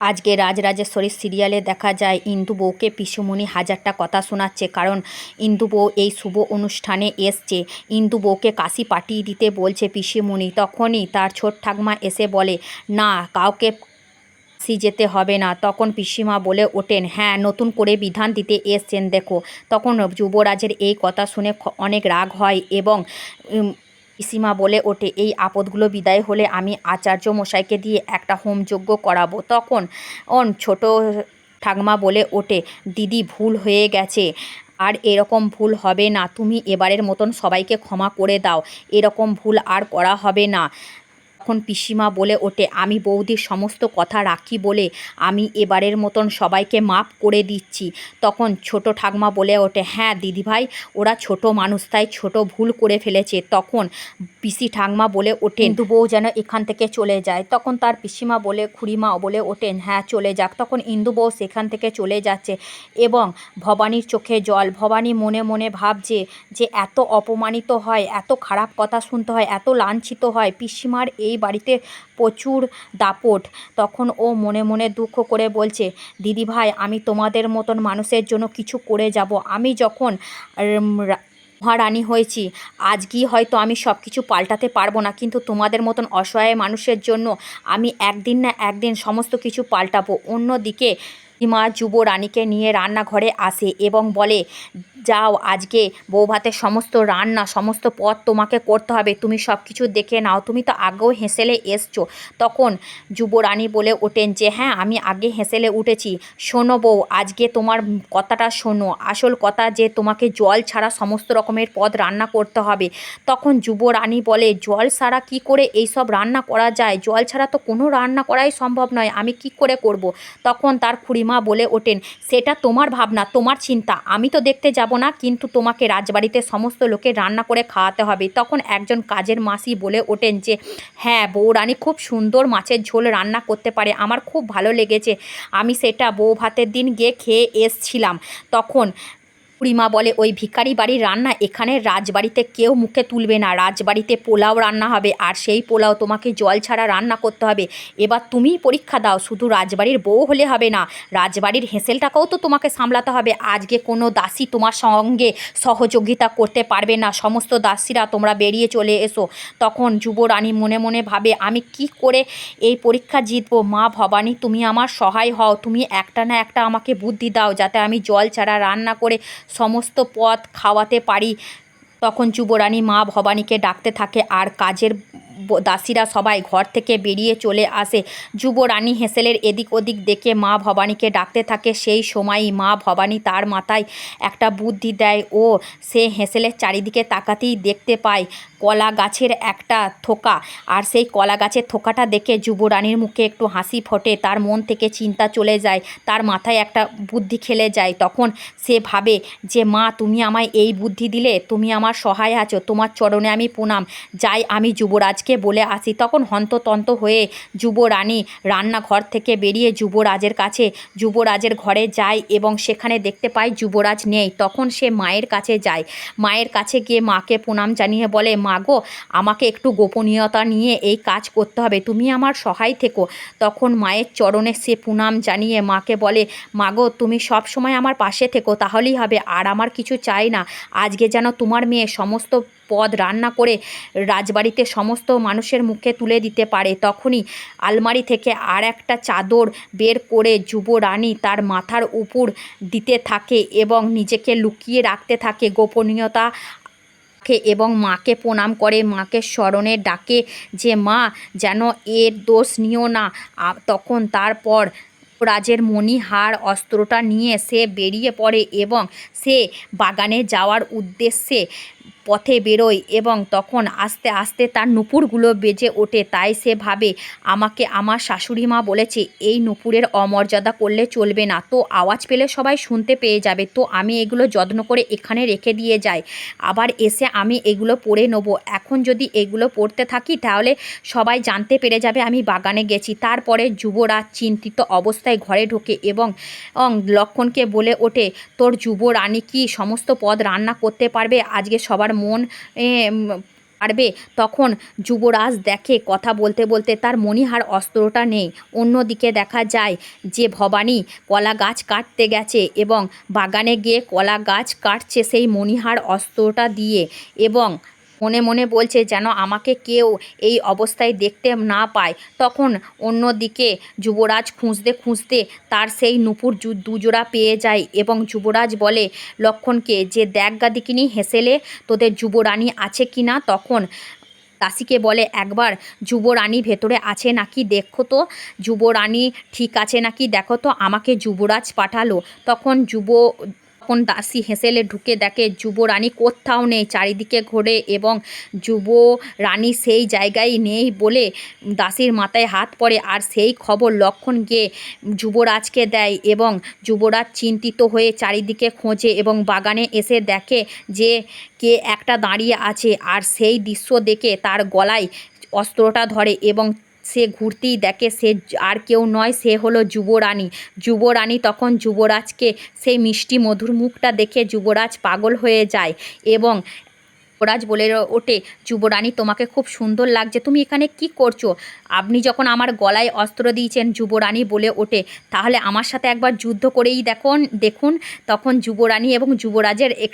আজকে রাজরাজেশ্বরী সিরিয়ালে দেখা যায়, ইন্দু বউকে পিসুমণি হাজারটা কথা শোনাচ্ছে, কারণ ইন্দু বউ এই শুভ অনুষ্ঠানে এসছে। ইন্দু বউকে কাশি পাঠিয়ে দিতে বলছে পিসিমণি। তখনই তার ছোট ঠাকমা এসে বলে, না, কাউকে কাশি যেতে হবে না। তখন পিসিমা বলে ওঠেন হ্যাঁ নতুন করে বিধান দিতে এসছেন, দেখো। তখন যুবরাজের এই কথা শুনে অনেক রাগ হয় এবং পিসিমা বলে ওঠে, এই আপদগুলো বিদায় হলে আমি আচার্য মশাইকে দিয়ে একটা হোমযজ্ঞ করাবো। তখন অন ছোট ঠাকমা বলে ওঠে, দিদি, ভুল হয়ে গেছে। আর এরকম ভুল হবে না। তুমি এবারের মতন সবাইকে ক্ষমা করে দাও। এরকম ভুল আর করা হবে না। তখন পিসিমা বলে ওঠে, আমি বৌদির সমস্ত কথা রাখি বলে আমি এবারের মতন সবাইকে মাপ করে দিচ্ছি। তখন ছোট ঠাকমা বলে ওঠে হ্যাঁ দিদিভাই, ওরা ছোট মানুষ, তাই ছোট ভুল করে ফেলেছে। তখন পিসি ঠাকমা বলে ওঠেন, কিন্তু বউ যেন এখান থেকে চলে যায়। তখন তার পিসিমা বলে, খুড়িমা বলে ওঠেন হ্যাঁ চলে যাক। তখন ইন্দু বউ সেখান থেকে চলে যাচ্ছে এবং ভবানীর চোখে জল, ভবানী মনে মনে ভাবছে যে, এত অপমানিত হয়, এত খারাপ কথা শুনতে হয়, এত লাঞ্ছিত হয়। পিসিমার এই বাড়িতে প্রচুর দাপট। তখন ও মনে মনে দুঃখ করে বলছে, দিদি ভাই, আমি তোমাদের মতন মানুষের জন্য কিছু করে যাব। আমি যখন মহারানী হয়েছি, আজকেই হয়তো আমি সব কিছু পাল্টাতে পারব না। কিন্তু তোমাদের মতন অসহায় মানুষের জন্য আমি একদিন না একদিন সমস্ত কিছু পাল্টাবো। অন্যদিকে মা যুব রানীকে নিয়ে রান্নাঘরে আসে এবং বলে যাও, আজকে বউ ভাতের সমস্ত রান্না, সমস্ত পদ তোমাকে করতে হবে। তুমি সব কিছু দেখে নাও। তুমি তো আগেও হেসেলে এসছো। তখন যুবরানী বলে ওঠেন যে হ্যাঁ আমি আগে হেসেলে উঠেছি। শোনো বউ, আজকে তোমার কথাটা শোনো। আসল কথা যে, তোমাকে জল ছাড়া সমস্ত রকমের পদ রান্না করতে হবে। তখন যুবরানী বলে, জল ছাড়া কি করে এই সব রান্না করা যায়? জল ছাড়া তো কোনো রান্না করাই সম্ভব নয়। আমি কি করে করব। তখন তার খুড়িমা বলে ওঠেন, সেটা তোমার ভাবনা, তোমার চিন্তা। আমি তো দেখতে যাব না, কিন্তু তোমাকে রাজবাড়িতে সমস্ত লোকে রান্না করে খাওয়াতে হবে। তখন একজন কাজের মাসি বলে ওঠেন যে হ্যাঁ বউরানি খুব সুন্দর মাছের ঝোল রান্না করতে পারে, আমার খুব ভালো লেগেছে। আমি সেটা বউ ভাতের দিন গিয়ে খেয়ে এসছিলাম। তখন বুড়িমা বলে, ওই ভিখারি বাড়ির রান্না এখানে রাজবাড়িতে কেউ মুখে তুলবে না। রাজবাড়িতে পোলাও রান্না হবে আর সেই পোলাও তোমাকে জল ছাড়া রান্না করতে হবে। এবার তুমিই পরীক্ষা দাও, শুধু রাজবাড়ির বউ হলে হবে না। রাজবাড়ির হেঁসেলটাকেও তো তোমাকে সামলাতে হবে। আজকে কোনো দাসী তোমার সঙ্গে সহযোগিতা করতে পারবে না। সমস্ত দাসীরা তোমরা বেরিয়ে চলে এসো। তখন যুবরানী মনে মনে ভাবে, আমি কি করে এই পরীক্ষা জিতবো? মা ভবানী, তুমি আমার সহায় হও। তুমি একটা না একটা আমাকে বুদ্ধি দাও যাতে আমি জল ছাড়া রান্না করে সমস্ত পথ খাওয়াতে পারি। তখন যুবরানী মা ভবানীকে ডাকতে থাকে আর কাজের দাসীরা সবাই ঘর থেকে বেরিয়ে চলে আসে। যুবরানী হেসেলের এদিক ওদিক দেখে মা ভবানীকে ডাকতে থাকে। সেই সময়ই মা ভবানী তার মাথায় একটা বুদ্ধি দেয় ও সে হেসেলের চারিদিকে তাকাতেই দেখতে পায় কলা গাছের একটা থোকা। আর সেই কলা গাছের থোকাটা দেখে যুবরানীর মুখে একটু হাসি ফোটে। তার মন থেকে চিন্তা চলে যায়, তার মাথায় একটা বুদ্ধি খেলে যায়। তখন সে ভাবে যে, মা, তুমি আমায় এই বুদ্ধি দিলে, তুমি আমার সহায় আছো, তোমার চরণে আমি প্রণাম। যাই, আমি যুবরাজকে বলে আসি। তখন হন্ততন্ত হয়ে যুবরানী রান্নাঘর থেকে বেরিয়ে যুবরাজের কাছে, যুবরাজের ঘরে যায় এবং সেখানে দেখতে পায় যুবরাজ নেই। তখন সে মায়ের কাছে যায়। মায়ের কাছে গিয়ে মাকে প্রণাম জানিয়ে বলে, মা গো, আমাকে একটু গোপনীয়তা নিয়ে এই কাজ করতে হবে। তুমি আমার সহায় থেকো। তখন মায়ের চরণে সে প্রণাম জানিয়ে মাকে বলে মাগো তুমি সব সময় আমার পাশে থেকো, তাহলেই হবে। আর আমার কিছু চাই না। আজকে যেন তোমার মেয়ে সমস্ত পদ রান্না করে রাজবাড়িতে সমস্ত মানুষের মুখে তুলে দিতে পারে। তখনই আলমারি থেকে আর একটা চাদর বের করে যুবরানী তার মাথার উপর দিতে থাকে এবং নিজেকে লুকিয়ে রাখতে থাকে। গোপনীয়তা এবং মাকে প্রণাম করে। মাকে স্মরণে ডাকে যে, মা, যেন এর দোষ নিও না। তখন তারপর রাজের মণিহার অস্ত্রটা নিয়ে সে বেরিয়ে পড়ে এবং সে বাগানে যাওয়ার উদ্দেশ্যে পথে বেরোয় এবং তখন আস্তে আস্তে তার নুপুরগুলো বেজে ওঠে। তাই সে ভাবে, আমাকে আমার শাশুড়ি মা বলেছে, এই নুপুরের অমর্যাদা করলে চলবে না। তো আওয়াজ পেলে সবাই শুনতে পেয়ে যাবে। তো আমি এগুলো যত্ন করে এখানে রেখে দিয়ে যাই। আবার এসে আমি এগুলো পরে নেব। এখন যদি এগুলো পড়তে থাকি, তাহলে সবাই জানতে পেরে যাবে আমি বাগানে গেছি। তারপরে যুবরাজ চিন্তিত অবস্থায় ঘরে ঢোকে এবং লক্ষণকে বলে ওঠে, তোর যুবরানী কি সমস্ত পদ রান্না করতে পারবে? আজকে সবার মন পারবে, তখন যুবরাজ দেখে কথা বলতে বলতে তার মণিহার অস্ত্রটা নেই। অন্যদিকে দেখা যায় যে ভবানী কলা গাছ কাটতে গেছে এবং বাগানে গিয়ে কলা গাছ কাটছে সেই মণিহার অস্ত্রটা দিয়ে এবং মনে মনে বলছে যেন আমাকে কেউ এই অবস্থায় দেখতে না পায়। তখন অন্যদিকে যুবরাজ খুঁজতে খুঁজতে তার সেই নুপুর দুজোড়া পেয়ে যায় এবং যুবরাজ বলে, লক্ষণকে যে দেখ গাদিকিনি হেসেলে তোদের যুবরানী আছে কি না? তখন দাসীকে বলে, একবার যুবরানী ভেতরে আছে নাকি? দেখো তো, যুবরানী ঠিক আছে নাকি? দেখো তো, আমাকে যুবরাজ পাঠালো। তখন যুব তখন দাসী হেসেলে ঢুকে দেখে, যুবরানী কোথাও নেই চারিদিকে ঘোরে এবং যুব রানী সেই জায়গায় নেই বলে দাসীর মাথায় হাত পড়ে। আর সেই খবর লক্ষণ গিয়ে যুবরাজকে দেয় এবং যুবরাজ চিন্তিত হয়ে চারিদিকে খোঁজে এবং বাগানে এসে দেখে যে কে একটা দাঁড়িয়ে আছে। আর সেই দৃশ্য দেখে তার গলায় অস্ত্রটা ধরে এবং সে ঘুরতেই দেখে, সে আর কেউ নয়, সে হলো যুবরানী। যুবরানী তখন যুবরাজকে সেই মিষ্টি মধুর মুখটা দেখে যুবরাজ পাগল হয়ে যায় এবং যুবরাজ বলে ওঠে, যুবরানী, তোমাকে খুব সুন্দর লাগছে। তুমি এখানে কি করছ? আপনি যখন আমার গলায় অস্ত্র দিয়েছেন, যুবরানী বলে ওঠে, তাহলে আমার সাথে একবার যুদ্ধ করেই দেখুন দেখুন। তখন যুবরানী এবং যুবরাজের এক